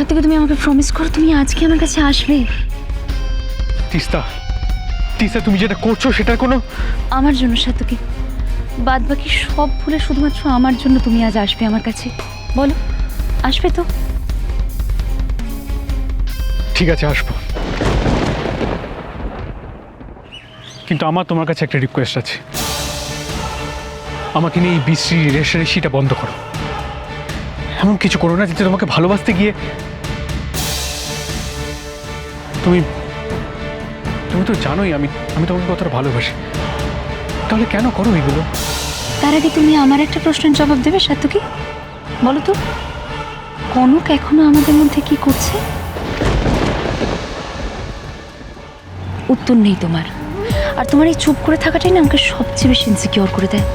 সাথে তুমি আমাকে প্রমিস করো? তুমি আজকে আমার কাছে আসবে। তিস্তা তিস্তা তুমি যেটা করছ সেটার কোনো আমার জন্য সাতকি বাদ বাকি সব ভুলে শুধুমাত্র আমার জন্য তুমি আজ আসবে আমার কাছে। বলো আসবে তো? ঠিক আছে আসব। কিন্তু আমার তোমার কাছে একটা রিকোয়েস্ট আছে। আমাকে নিয়ে এই বিশ্রী রেশারেশিটা বন্ধ করো। এমন কিছু করো না যাতে তোমাকে ভালোবাসতে গিয়ে তুমি তুমি তো জানোই আমি আমি তোমাকে কতটা ভালোবাসি। তাহলে কেন করো এগুলো? তার আগে তুমি আমার একটা প্রশ্নের জবাব দেবে সাতকি বলো তো, কনক এখনও আমাদের মধ্যে কি করছে? উত্তর নেই তোমার। আর তোমার এই চুপ করে থাকাটাই না আমাকে সবচেয়ে বেশি ইনসিকিওর করে দেয়।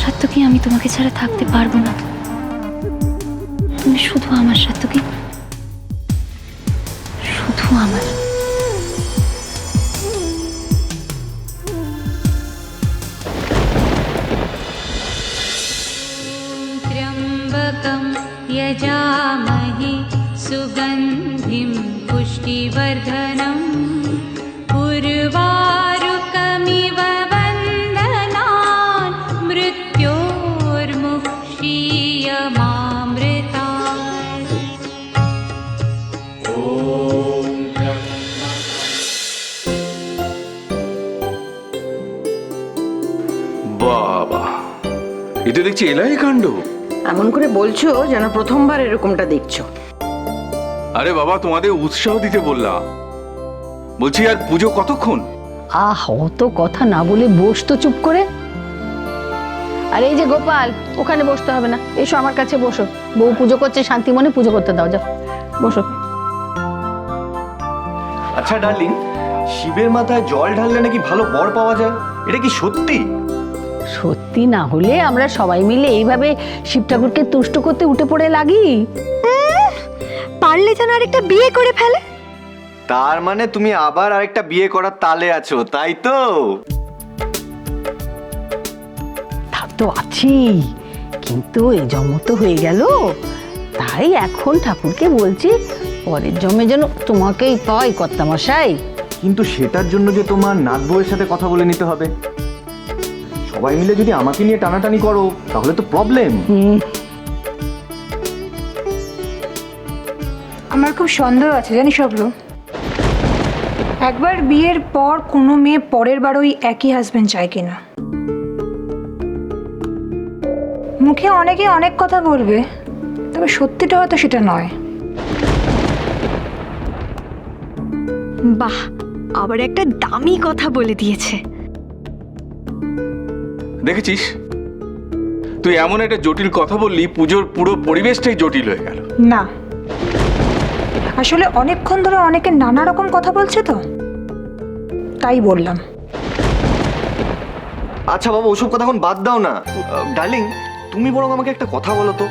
সাত্যকি আমি তোমাকে ছাড়া থাকতে পারব না। তুমি শুধু আমার সাত্যকি শুধু আমার त्र्यम्बकं यजामहे सुगन्धिं पुष्टिवर्धनम् उर्वारुकमिव वन्दनान् मृत्योर्मुक्षीयमामृता এলাই কাণ্ড? এমন করে বলছো যেন প্রথমবার এরকমটা দেখছ। আরে বাবা তোমাদের উৎসাহ দিতে বললাম। বলছি আর পুজো কতক্ষণ? আহ অত কথা না বলে বস তো চুপ করে? আর এই যে গোপাল ওখানে বসতে হবে না। এসো আমার কাছে বসো। বউ পুজো করছে শান্তি মনে পুজো করতে দাও যাও। বসো। আচ্ছা ডার্লিং শিবের মাথায় জল ঢাললে নাকি ভালো বর পাওয়া যায়? এটা কি সত্যি? সত্যি না হলে আমরা সবাই মিলে এইভাবে শিব ঠাকুরকে তুষ্ট করতে উঠে পড়ে লাগি? পারলে যেন আরেকটা বিয়ে করে ফেলে। তার মানে তুমি আবার আরেকটা বিয়ে করার তালে আছো তাই তো? তা তো আছি কিন্তু এই জন্ম তো হয়ে গেল। তাই এখন ঠাকুরকে বলছি পরের জমে যেন তোমাকেই পাই কর্তামশাই। কিন্তু সেটার জন্য যে তোমার নাত বউয়ের সাথে কথা বলে নিতে হবে। সবাই মিলে যদি আমাকে নিয়ে টানাটানি করো তাহলে তো প্রবলেম হুম। আমার খুব সন্দেহ আছে জানিস সবলু একবার বিয়ের পর কোনো মেয়ে পরের বার ওই একই হাজবেন্ড চায় কিনা? মুখে অনেকে অনেক কথা বলবে তবে সত্যিটা হয়তো সেটা নয়। বাহ আবার একটা দামি কথা বলে দিয়েছে। দেখেছিস? তুই এমন একটা জটিল কথা বললি পুজোর পুরো পরিবেশটাই জটিল হয়ে গেল। না। আসলে অনেকক্ষণ ধরে অনেকে নানা রকম কথা বলছে তো। তাই বললাম। আচ্ছা বাবা ওসব কথা এখন বাদ দাও না। ডার্লিং তুমি বরং আমাকে একটা কথা বলো তো।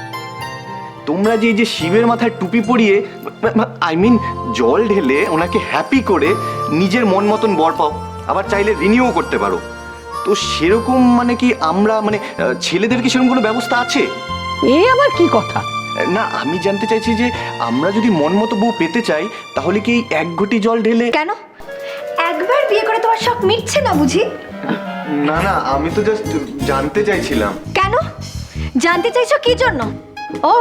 তোমরা যে এই যে শিবের মাথায় টুপি পরিয়ে আই মিন জল ঢেলে ওনাকে হ্যাপি করে নিজের মন মতন বর পাও আবার চাইলে রিনিউ করতে পারো। তো সেরকম মানে কি আমরা মানে ছেলেদের কি সেরকম কোনো ব্যবস্থা আছে? এ আবার কি কথা? না আমি জানতে চাইছি যে আমরা যদি মন মতো বউ পেতে চাই তাহলে কি এই এক ঘটি জল ঢেলে কেন? একবার বিয়ে করে তোমার শখ মিটছে না বুঝি? না না আমি তো জাস্ট জানতে চাইছিলাম। কেন? জানতে চাইছো কি জন্য? ও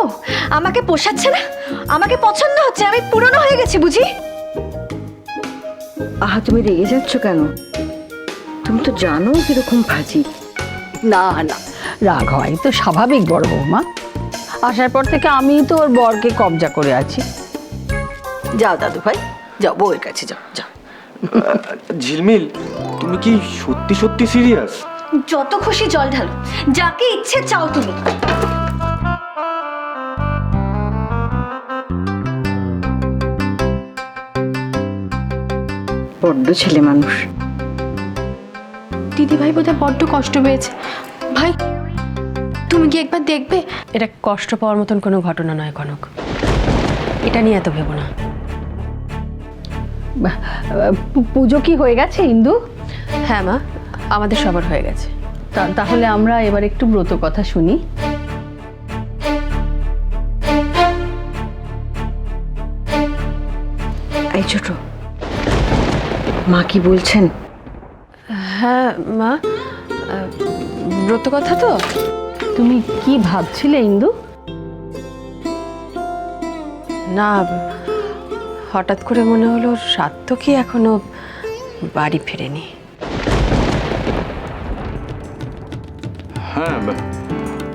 আমাকে পোষাচ্ছে না? আমাকে পছন্দ হচ্ছে আমি পুরনো হয়ে গেছি বুঝি? আহা তুমি রেগে যাচ্ছ কেন? তুমি তো জানো কীরকম ভাজি। না না রাগ হয় তো স্বাভাবিক বড় বৌমা। আসার পর থেকে আমি তো ওর বরকে কবজা করে আছি। যাও দাদু ভাই যাও বউয়ের কাছে যাও যাও। ঝিলমিল তুমি কি সত্যি সত্যি সিরিয়াস? যত খুশি জল ঢালো যাকে ইচ্ছে চাও তুমি। বড্ড ছেলে মানুষ। দিদি ভাই বোধহয় বড্ড কষ্ট পেয়েছে। ভাই তুমি কি একবার দেখবে? এটা কষ্ট পাওয়ার মতন কোনো ঘটনা নয় কনক। এটা নিয়ে এত ভেবো না। পুজো কি হয়ে গেছে ইন্দু? হ্যাঁ মা আমাদের সবার হয়ে গেছে। তাহলে আমরা এবার একটু ব্রত কথা শুনি। এই ছোট। মা কি বলছেন? হ্যাঁ মা। ব্রত কথা তো? তুমি কি ভাবছিলে, ইন্দু? না, হঠাৎ করে মনে হলো সাত্য কি এখনও বাড়ি ফেরেনি। হ্যাঁ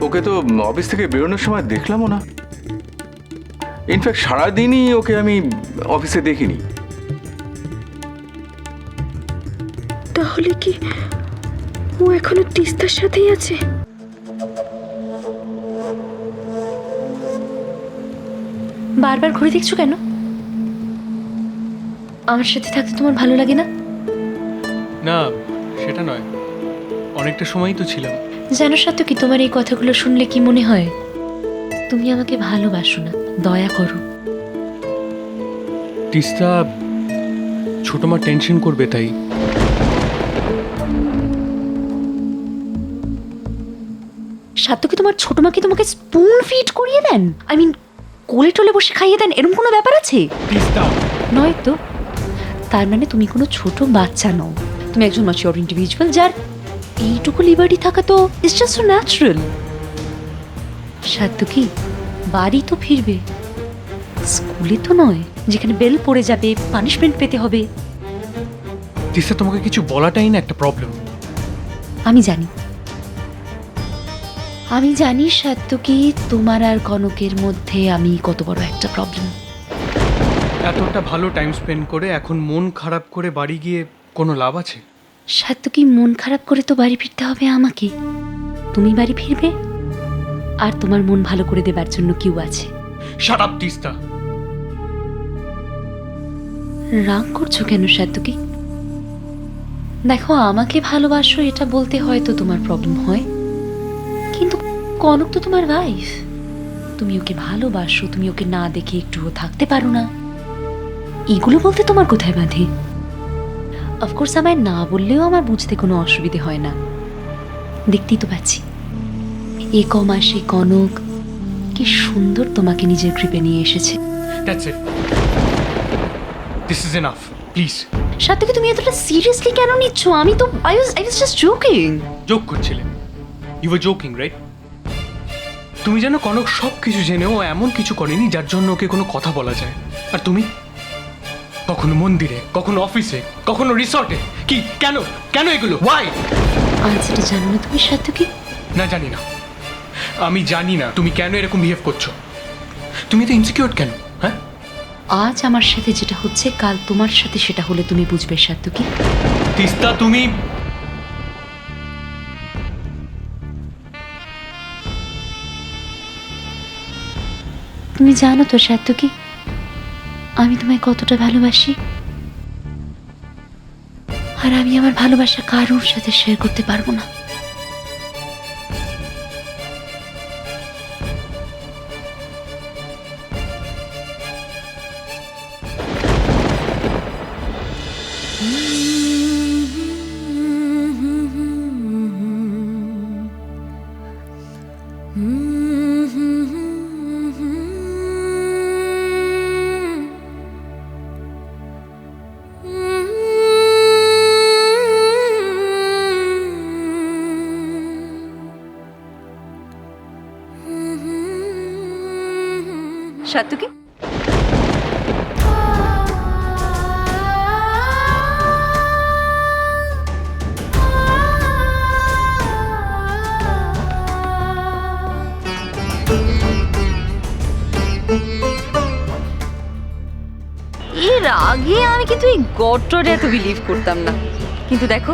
ওকে তো অফিস থেকে বেরোনোর সময় দেখলামও না। ইনফ্যাক্ট সারাদিনই ওকে আমি অফিসে দেখিনি। তাহলে কি ও এখনও তিস্তার সাথেই আছে? বারবার ঘুরে দেখছ কেন? আমার সাথে থাকতে তোমার ভালো লাগে না? না সেটা নয়। অনেকটা সময়ই তো ছিলাম। জানো সাথে কি তোমার এই কথাগুলো শুনলে কি মনে হয়? তুমি আমাকে ভালোবাসো না দয়া করো। তিস্তা ছোট মা টেনশন করবে তাই। সাত্য কি তোমার ছোট মা কি তোমাকে স্পুন ফিড করিয়ে দেন? আই মিন কোলে টোলে বসে খাইয়ে দেন এরকম কোনো ব্যাপার আছে? নয় তো তার মানে তুমি কোনো ছোট বাচ্চা নও। তুমি একজন ম্যাচিওর ইন্ডিভিজুয়াল যার এইটুকু লিবার্টি থাকা তো ইটস জাস্ট সো ন্যাচারাল সাধ্য কি বাড়ি তো ফিরবে। স্কুলে তো নয় যেখানে বেল পড়ে যাবে পানিশমেন্ট পেতে হবে। তিস্তা তোমাকে কিছু বলাটাই না একটা প্রবলেম আমি জানি। আমি জানি সাধ্য কি তোমার আর কনকের মধ্যে আমি কত বড় একটা প্রবলেম এতটা ভালো টাইম স্পেন্ড করে এখন মন খারাপ করে বাড়ি গিয়ে কোনো লাভ আছে? সাধ্য কি মন খারাপ করে তো বাড়ি ফিরতে হবে আমাকে? তুমি বাড়ি ফিরবে? আর তোমার মন ভালো করে দেবার জন্য কেউ আছে? Shut up Teesta. রাগ করছ কেন সাত্তুকি দেখো আমাকে ভালোবাসো এটা বলতে হয়তো তোমার প্রবলেম হয়। কনক তো তোমার ওয়াইফ তুমি ওকে ভালোবাসো তুমি ওকে না দেখে একটুও থাকতে পারো না। এগুলো বলতে তোমার কোথায় বাঁধে? অফকোর্স আমায় না বললেও আমার বুঝতে কোনো অসুবিধে হয় না। দেখতেই তো পাচ্ছি। এ ক মাসে কনক কি সুন্দর তোমাকে নিজের গ্রিপে নিয়ে এসেছে। That's it this is enough please সাথে তুমি এতটা সিরিয়াসলি কেন নিচ্ছ? আমি তো I was I was just joking joke করছিলে। ইউ আর জোকিং রাইট তুমি যেন কনক সব কিছু জেনেও এমন কিছু করেনি যার জন্য ওকে কোনো কথা বলা যায়। আর তুমি? কখনো মন্দিরে কখনো অফিসে কখনো রিসর্টে? কি? কেন? কেন এগুলো? ওয়াই যেটা জানো না তুমি সাথে কি? না জানি না। আমি জানি না তুমি কেন এরকম বিহেভ করছ। তুমি তো ইনসিকিউর কেন? হ্যাঁ? আজ আমার সাথে যেটা হচ্ছে কাল তোমার সাথে সেটা হলে তুমি বুঝবে সাথে কি? তিস্তা তুমি তুমি জানো তো কি আমি তোমায় কতটা ভালোবাসি আর আমি আমার ভালোবাসা কারোর সাথে শেয়ার করতে পারব না সাথে এই এত বিলিভ করতাম না। কিন্তু দেখো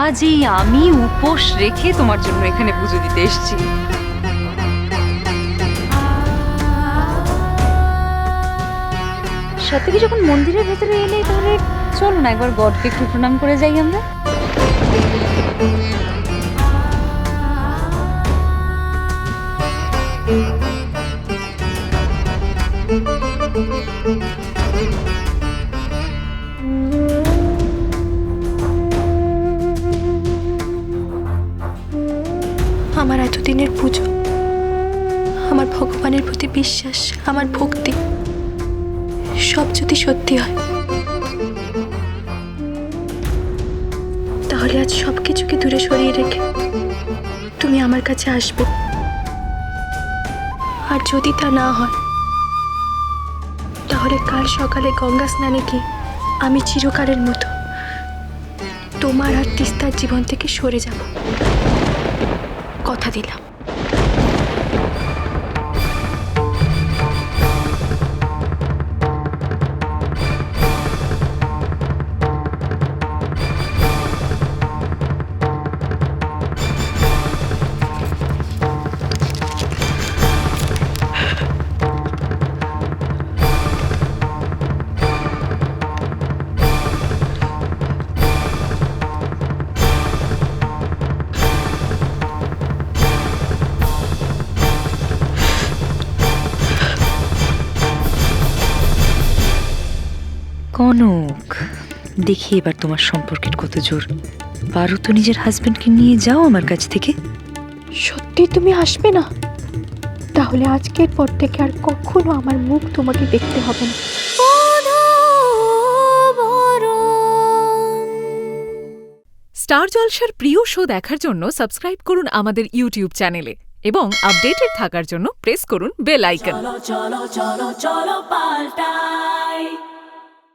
আজ এই আমি উপোস রেখে তোমার জন্য এখানে পুজো দিতে এসেছি। সাথে যখন মন্দিরের ভেতরে এলে তাহলে চলো না একবার গডকে একটু প্রণাম করে যাই আমরা? আমার এতদিনের পুজো, আমার ভগবানের প্রতি বিশ্বাস, আমার ভক্তি, সব যদি সত্যি হয়, তাহলে আজ সব কিছুকে দূরে সরিয়ে রেখে তুমি আমার কাছে আসবে। আর যদি তা না হয়, তাহলে কাল সকালে গঙ্গা স্নানে গিয়ে আমি চিরকালের মতো তোমার আর তিস্তার জীবন থেকে সরে যাব। কথা দিলাম। কনক দেখি এবার তোমার সম্পর্কের কত জোর। পারো তো নিজের হাজবেন্ডকে নিয়ে যাও আমার কাছ থেকে। সত্যি তুমি আসবে না? তাহলে আজকের পর থেকে আর কখনো আমার মুখ তোমাকে দেখতে হবে না। স্টার জলসার প্রিয় শো দেখার জন্য সাবস্ক্রাইব করুন আমাদের ইউটিউব চ্যানেলে এবং আপডেটেড থাকার জন্য প্রেস করুন বেল আইকন।